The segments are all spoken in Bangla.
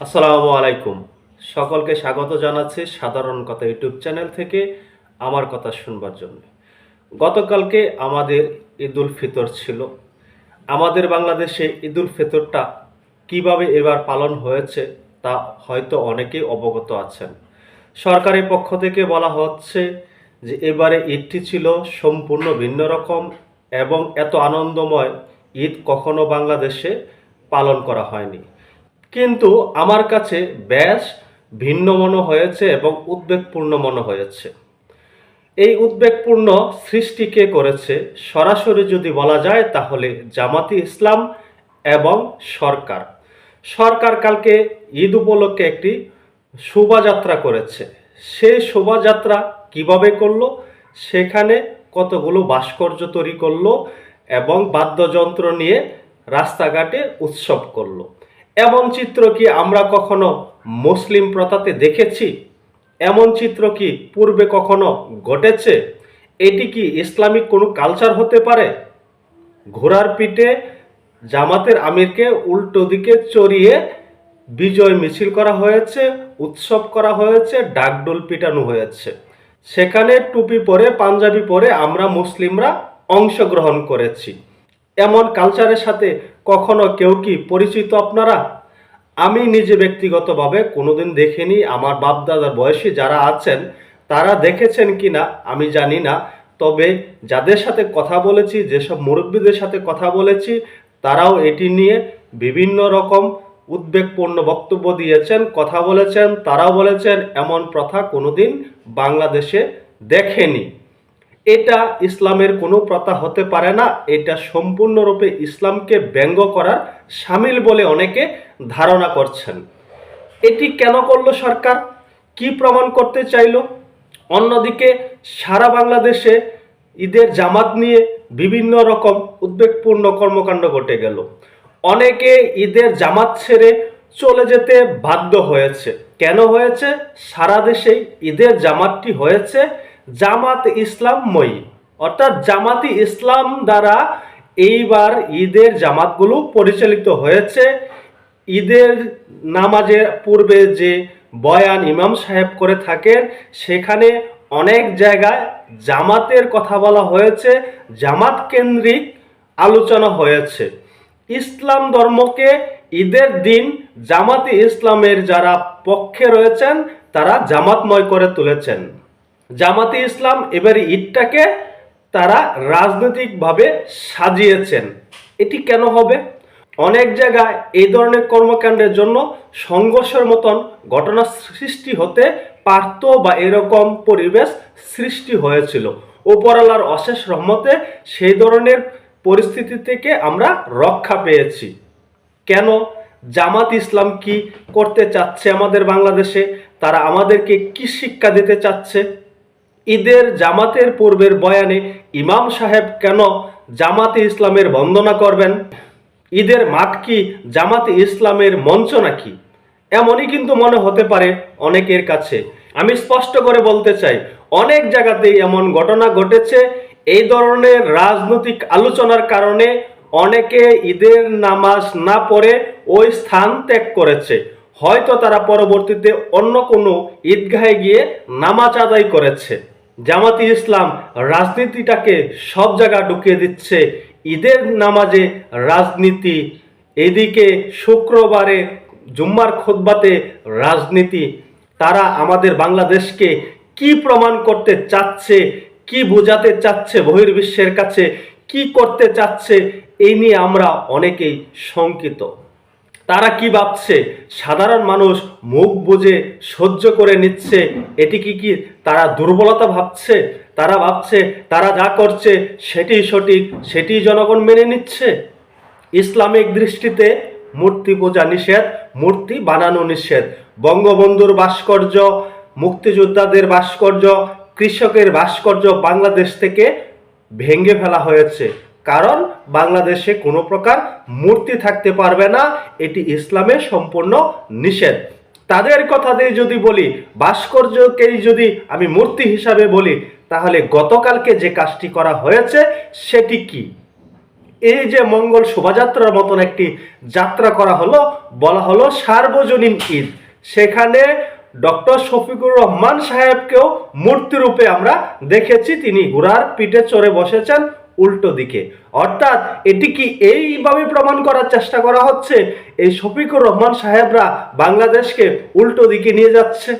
আসসালামু আলাইকুম। সকলকে স্বাগত জানাচ্ছি সাধারণ কথা ইউটিউব চ্যানেল থেকে আমার কথা শুনবার জন্য। গতকালকে আমাদের ঈদুল ফিতর ছিল। আমাদের বাংলাদেশে ঈদুল ফিতরটা কীভাবে এবার পালন হয়েছে তা হয়তো অনেকেই অবগত আছেন। সরকারের পক্ষ থেকে বলা হচ্ছে যে এবারে ঈদটি ছিল সম্পূর্ণ ভিন্ন রকম এবং এত আনন্দময় ঈদ কখনো বাংলাদেশে পালন করা হয়নি। কিন্তু আমার কাছে ব্যাস ভিন্ন মনে হয়েছে এবং উদ্বেগপূর্ণ মনে হয়েছে। এই উদ্বেগপূর্ণ সৃষ্টি কে করেছে? সরাসরি যদি বলা যায়, তাহলে জামাতি ইসলাম এবং সরকার। সরকার কালকে ঈদ উপলক্ষে একটি শোভাযাত্রা করেছে। সেই শোভাযাত্রা কীভাবে করল? সেখানে কতগুলো ভাস্কর্য তৈরি করল এবং বাদ্যযন্ত্র নিয়ে রাস্তাঘাটে উৎসব করল। এমন চিত্র কি আমরা কখনো মুসলিম প্রথাতে দেখেছি? এমন চিত্র কি পূর্বে কখনো ঘটেছে? এটি কি ইসলামিক কোনো কালচার হতে পারে? ঘোড়ার পিঠে জামাতের আমিরকে উল্টো দিকে চড়িয়ে বিজয় মিছিল করা হয়েছে, উৎসব করা হয়েছে, ডাকডোল পিটানো হয়েছে। সেখানে টুপি পরে, পাঞ্জাবি পরে আমরা মুসলিমরা অংশগ্রহণ করেছি। এমন কালচারের সাথে কখনো কেউ কি পরিচিত আপনারা? আমি নিজে ব্যক্তিগতভাবে কোনোদিন দেখিনি। আমার বাপদাদার বয়সী যারা আছেন, তারা দেখেছেন কিনা আমি জানি না। তবে যাদের সাথে কথা বলেছি, যেসব মুরব্বীদের সাথে কথা বলেছি, তারাও এটি নিয়ে বিভিন্ন রকম উদ্বেগপূর্ণ বক্তব্য দিয়েছেন, কথা বলেছেন, তারাও বলেছেন, এমন প্রথা কোনোদিন বাংলাদেশে দেখেনি। এটা ইসলামের কোনো প্রথা হতে পারে না। এটা সম্পূর্ণরূপে ইসলামকে ব্যঙ্গ করার সামিল বলে অনেকে ধারণা করছেন। এটি কেন করল সরকার? কি প্রমাণ করতে চাইলো? অন্যদিকে সারা বাংলাদেশে ঈদের জামাত নিয়ে বিভিন্ন রকম উদ্বেগপূর্ণ কর্মকাণ্ড ঘটে গেল। অনেকে ঈদের জামাত ছেড়ে চলে যেতে বাধ্য হয়েছে। কেন হয়েছে? সারা দেশেই ঈদের জামাতটি হয়েছে। জামাত ইসলামময়ী অর্থাৎ জামাতি ইসলাম দ্বারা এইবার ঈদের জামাতগুলো পরিচালিত হয়েছে। ঈদের নামাজের পূর্বে যে বয়ান ইমাম সাহেব করে থাকেন, সেখানে অনেক জায়গায় জামাতের কথা বলা হয়েছে, জামাত কেন্দ্রিক আলোচনা হয়েছে। ইসলাম ধর্মকে ঈদের দিন জামাতে ইসলামের যারা পক্ষে রয়েছেন, তারা জামাতময় করে তুলেছেন। জামাতে ইসলাম এবারে ঈদটাকে তারা রাজনৈতিকভাবে সাজিয়েছেন। এটি কেন হবে? অনেক জায়গায় এই ধরনের কর্মকাণ্ডের জন্য সংঘর্ষের মতন ঘটনা সৃষ্টি হতে পারত বা এরকম পরিবেশ সৃষ্টি হয়েছিল। ওপরালার অশেষ রহমতে সেই ধরনের পরিস্থিতি থেকে আমরা রক্ষা পেয়েছি। কেন? জামাত ইসলাম কি করতে চাচ্ছে আমাদের বাংলাদেশে? তারা আমাদেরকে কি শিক্ষা দিতে চাচ্ছে? ঈদের জামাতের পূর্বের বয়ানে ইমাম সাহেব কেন জামাতে ইসলামের বন্দনা করবেন? ঈদের মাঠ কি জামাতে ইসলামের মঞ্চ নাকি? এমনই কিন্তু মনে হতে পারে অনেকের কাছে। আমি স্পষ্ট করে বলতে চাই, অনেক জায়গাতেই এমন ঘটনা ঘটেছে। এই ধরনের রাজনৈতিক আলোচনার কারণে অনেকে ঈদের নামাজ না পড়ে ওই স্থান ত্যাগ করেছে। হয়তো তারা পরবর্তীতে অন্য কোনো ঈদগাহে গিয়ে নামাজ আদায় করেছে। জামাতি ইসলাম রাজনীতিটাকে সব জায়গা ঢুকিয়ে দিচ্ছে। ঈদের নামাজে রাজনীতি, এদিকে শুক্রবারে জুম্মার খোদবাতে রাজনীতি। তারা আমাদের বাংলাদেশকে কি প্রমাণ করতে চাচ্ছে, কি বোঝাতে চাচ্ছে বহির্বিশ্বের কাছে, কি করতে চাচ্ছে, এই নিয়ে আমরা অনেকেই শঙ্কিত। তারা কি ভাবছে? সাধারণ মানুষ মুখ বুঝে সহ্য করে নিচ্ছে। এটি কি কি তারা দুর্বলতা ভাবছে? তারা ভাবছে, তারা যা করছে সেটি সঠিক, সেটি জনগণ মেনে নিচ্ছে? ইসলামিক দৃষ্টিতে মূর্তি পূজা নিষেধ, মূর্তি বানানো নিষেধ। বঙ্গবন্ধুর ভাস্কর্য, মুক্তিযোদ্ধাদের ভাস্কর্য, কৃষকের ভাস্কর্য বাংলাদেশ থেকে ভেঙে ফেলা হয়েছে। কারণ বাংলাদেশে কোনো প্রকার মূর্তি থাকতে পারবে না, এটি ইসলামের সম্পূর্ণ নিষেধ। তাদের কথা দিয়ে যদি বলি, ভাস্কর্যকেই যদি আমি মূর্তি হিসাবে বলি, তাহলে গতকালকে যে কাজটি করা হয়েছে, সেটি কি? এই যে মঙ্গল শোভাযাত্রার মতন একটি যাত্রা করা হলো, বলা হলো সার্বজনীন ঈদ। সেখানে ডক্টর শফিকুর রহমান সাহেবকেও মূর্তিরূপে আমরা দেখেছি, তিনি ঘোড়ার পিঠে চড়ে বসেছেন। উল্টো দিকে। অর্থাৎ এটি কি এইভাবে প্রমাণ করার চেষ্টা করা হচ্ছে? এই শফিকুর রহমান সাহেবরা বাংলাদেশকে উল্টো দিকে নিয়ে যাচ্ছে।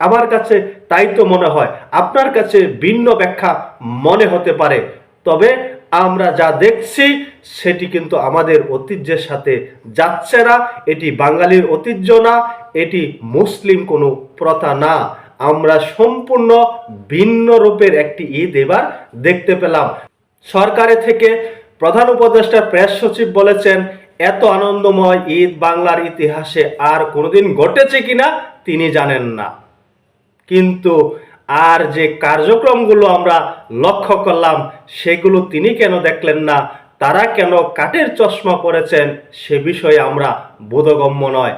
আমার কাছে তাই তো মনে হয়, আপনার কাছে ভিন্ন ব্যাখ্যা মনে হতে পারে। তবে আমরা যা দেখছি, সেটি কিন্তু আমাদের ঐতিহ্যের সাথে যাচ্ছে না। এটি বাঙালির ঐতিহ্য না, এটি মুসলিম কোনো প্রথা না। আমরা সম্পূর্ণ ভিন্ন রূপের একটি ঈদ এবার দেখতে পেলাম। সরকারের থেকে প্রধান উপদেষ্টা প্রেস সচিব বলেছেন, এত আনন্দময় ঈদ বাংলার ইতিহাসে আর কোনোদিন ঘটেছে কিনা তিনি জানেন না। কিন্তু আর যে কার্যক্রমগুলো আমরা লক্ষ্য করলাম, সেগুলো তিনি কেন দেখলেন না, তারা কেন কাঠের চশমা পরেছেন, সে বিষয়ে আমরা বোধগম্য নয়।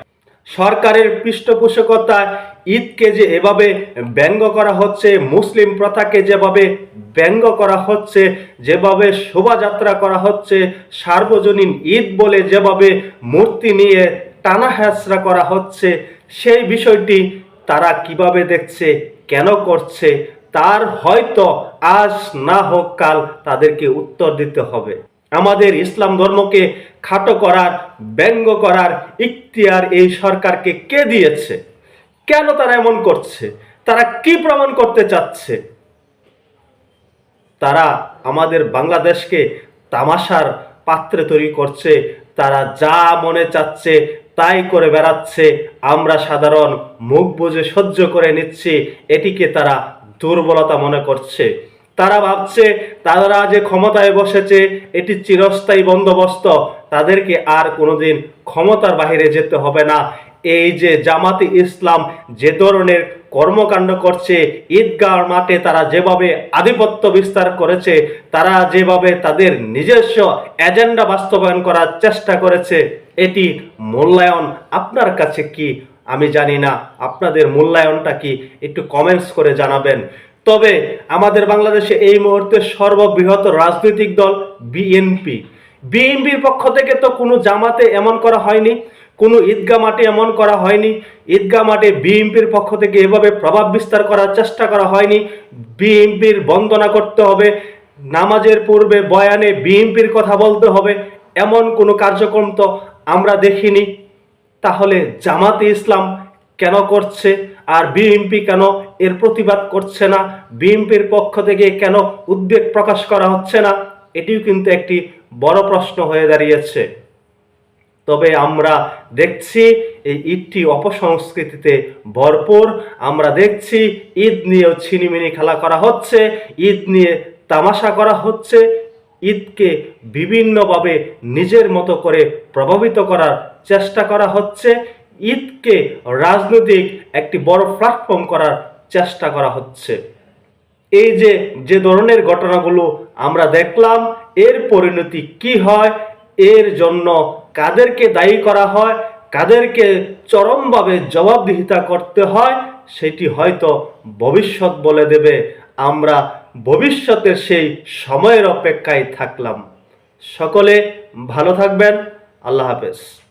সরকারের পৃষ্ঠপোষকতায় ঈদকে যে এভাবে ব্যঙ্গ করা হচ্ছে, মুসলিম প্রথাকে যেভাবে ব্যঙ্গ করা হচ্ছে, যেভাবে শোভাযাত্রা করা হচ্ছে, সার্বজনীন ঈদ বলে যেভাবে মূর্তি নিয়ে টানা হ্যাচড়া করা হচ্ছে, সেই বিষয়টি তারা কীভাবে দেখছে, কেন করছে, তার হয়তো আজ না হোক কাল তাদেরকে উত্তর দিতে হবে। আমাদের ইসলাম ধর্মকে খাটো করার, ব্যঙ্গ করার, ইখতিয়ার এই সরকারকে কে দিয়েছে? কেন তারা এমন করছে? তারা কি প্রমাণ করতে চাচ্ছে? তারা আমাদের বাংলাদেশকে তামাশার পাত্রে তৈরি করছে, তারা যা মনে চাচ্ছে তাই করে বেড়াচ্ছে, আমরা সাধারণ মুখ বুঝে সহ্য করে নিচ্ছি, এটিকে তারা দুর্বলতা মনে করছে। তারা ভাবছে, তারা যে ক্ষমতায় বসেছে, এটি চিরস্থায়ী বন্দোবস্ত, তাদেরকে আর কোনোদিন ক্ষমতার বাইরে যেতে হবে না। এই যে জামাতি ইসলাম যে ধরনের কর্মকাণ্ড করছে, ঈদগাহ মাঠে তারা যেভাবে আধিপত্য বিস্তার করেছে, তারা যেভাবে তাদের নিজস্ব এজেন্ডা বাস্তবায়ন করার চেষ্টা করেছে, এটি মূল্যায়ন আপনার কাছে কি? আমি জানি না, আপনাদের মূল্যায়নটা কি? একটু কমেন্টস করে জানাবেন। তবে আমাদের বাংলাদেশে এই মুহূর্তে সর্ববৃহৎ রাজনৈতিক দল বিএনপি। বিএনপির পক্ষ থেকে তো কোনো জামাতে এমন করা হয়নি। কোনো ঈদগাহ মাঠে এমন করা হয়নি। ঈদগাহ মাঠে বিএমপির পক্ষ থেকে এভাবে প্রভাব বিস্তার করার চেষ্টা করা হয়নি। বিএনপির বন্দনা করতে হবে, নামাজের পূর্বে বয়ানে বিএনপির কথা বলতে হবে, এমন কোনো কার্যক্রম তো আমরা দেখিনি। তাহলে জামাতে ইসলাম কেন করছে আর বিএমপি কেন এর প্রতিবাদ করছে না? বিএমপির পক্ষ থেকে কেন উদ্বেগ প্রকাশ করা হচ্ছে না? এটিও কিন্তু একটি বড় প্রশ্ন হয়ে দাঁড়িয়েছে। তবে আমরা দেখছি এই ঈদটি অপসংস্কৃতিতে ভরপুর। আমরা দেখছি ঈদ নিয়েও ছিনিমিনি খেলা করা হচ্ছে, ঈদ নিয়ে তামাশা করা হচ্ছে। ঈদকে বিভিন্নভাবে নিজের মতো করে প্রভাবিত করার চেষ্টা করা হচ্ছে। ঈদকে রাজনৈতিক একটি বড় প্ল্যাটফর্ম করার চেষ্টা করা হচ্ছে। এই যে যে ধরনের ঘটনাগুলো আমরা দেখলাম, এর পরিণতি কি হয়? এর জন্য কাদেরকে দায়ী করা হয়, কাদেরকে চরমভাবে জবাবদিহিতা করতে হয়, সেটি হয়তো ভবিষ্যৎ বলে দেবে। আমরা ভবিষ্যতের সেই সময়ের অপেক্ষায় থাকলাম। সকলে ভালো থাকবেন। আল্লাহ হাফেজ।